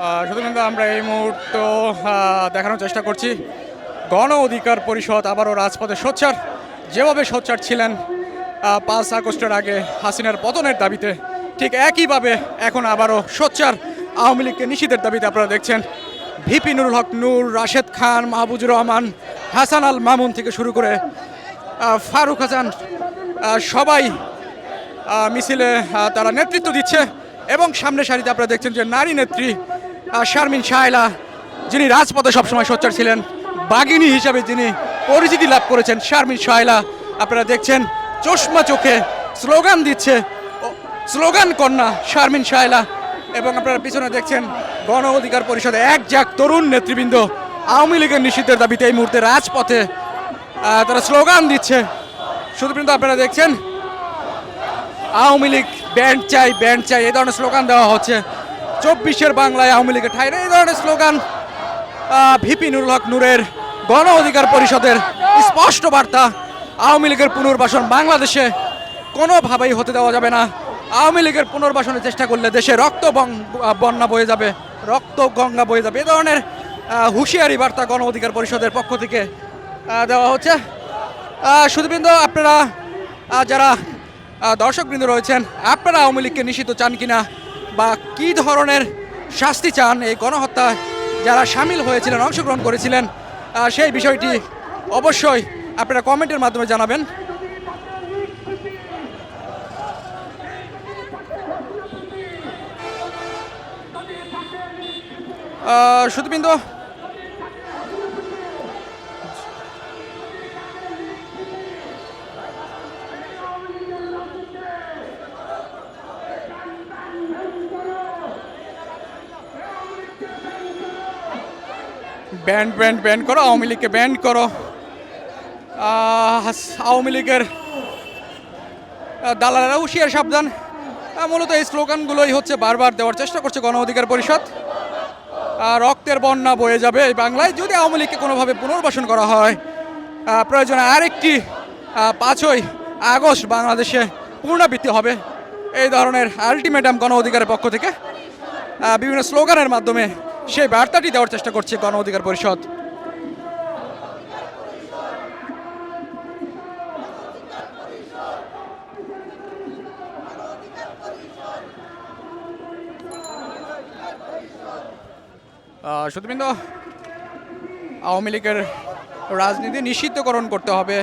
শুধুমাত্র আমরা এই মুহূর্ত দেখানোর চেষ্টা করছি। গণ অধিকার পরিষদ আবারও রাজপথে সোচ্চার। যেভাবে সোচ্চার ছিলেন পাঁচ আগস্টের আগে হাসিনার পতনের দাবিতে, ঠিক একইভাবে এখন আবারও সোচ্চার। আওয়ামী লীগকে নিষিদ্ধের দাবিতে আপনারা দেখছেন। ভিপি নুরুল হক, নূর রাশেদ খান, মাহবুজুর রহমান, হাসান আল মামুন থেকে শুরু করে ফারুক হাসান সবাই মিছিলে তারা নেতৃত্ব দিচ্ছে। এবং সামনে সারিতে আপনারা দেখছেন যে নারী নেত্রী শারমিন শায়লা, যিনি রাজপথে সবসময় সোচ্চার ছিলেন, বাগিনী হিসাবে যিনি পরিচিতি লাভ করেছেন, শারমিন শায়লা, আপনারা দেখছেন, চশমা চোখে স্লোগান দিচ্ছে স্লোগান কন্যা শারমিন শায়লা, এবং আপনারা পিছনে দেখছেন, গণ অধিকার পরিষদে এক যাক তরুণ নেতৃবৃন্দ, আওয়ামী লীগের নিষিদ্ধের দাবিতে এই মুহূর্তে রাজপথে তারা স্লোগান দিচ্ছে। শুধু আপনারা দেখছেন, আওয়ামী লীগ, ব্যান্ড চাই ব্যান্ড চাই, এই ধরনের স্লোগান দেওয়া হচ্ছে। চব্বিশের বাংলায় আওয়ামী লীগের ঠাই। এই ধরনের স্লোগান ভিপি নুরুল হক নূরের গণ অধিকার পরিষদের স্পষ্ট বার্তা। আওয়ামী লীগের পুনর্বাসন বাংলাদেশে কোনোভাবেই হতে দেওয়া যাবে না। আওয়ামী লীগের পুনর্বাসনের চেষ্টা করলে দেশে রক্ত বন্যা বয়ে যাবে, রক্ত গঙ্গা বয়ে যাবে। এ ধরনের হুঁশিয়ারি বার্তা গণ অধিকার পরিষদের পক্ষ থেকে দেওয়া হচ্ছে। শুধুবৃন্দ আপনারা যারা দর্শকবৃন্দ রয়েছেন, আপনারা আওয়ামী লীগকে নিষিদ্ধ চান কিনা? বা কি ধরনের শাস্তি চান এই গণহত্যায় যারা সামিল হয়েছিলেন, অংশগ্রহণ করেছিলেন সেই বিষয়টি অবশ্যই আপনারা কমেন্টের মাধ্যমে জানাবেন। শুধুবৃন্দ ব্যান্ড ব্যান্ড ব্যান্ড করো, আওয়ামী লীগকে ব্যান্ড করো। আওয়ামী লীগের দালালেরা হুঁশিয়ার সাবধান। মূলত এই স্লোগানগুলোই হচ্ছে বারবার দেওয়ার চেষ্টা করছে গণ অধিকার পরিষদ। রক্তের বন্যা বয়ে যাবে এই বাংলায়। যদি আওয়ামী লীগকে কোনোভাবে পুনর্বাসন করা হয় প্রয়োজনে আরেকটি পাঁচই আগস্ট বাংলাদেশে পুনরাবৃত্তি হবে। এই ধরনের আলটিমেটাম গণ অধিকারের পক্ষ থেকে বিভিন্ন স্লোগানের মাধ্যমে সেই বার্তাটি দেওয়ার চেষ্টা করছে গণ অধিকার পরিষদ। শুধুবৃন্দ আওয়ামী লীগের রাজনীতি নিষিদ্ধকরণ করতে হবে।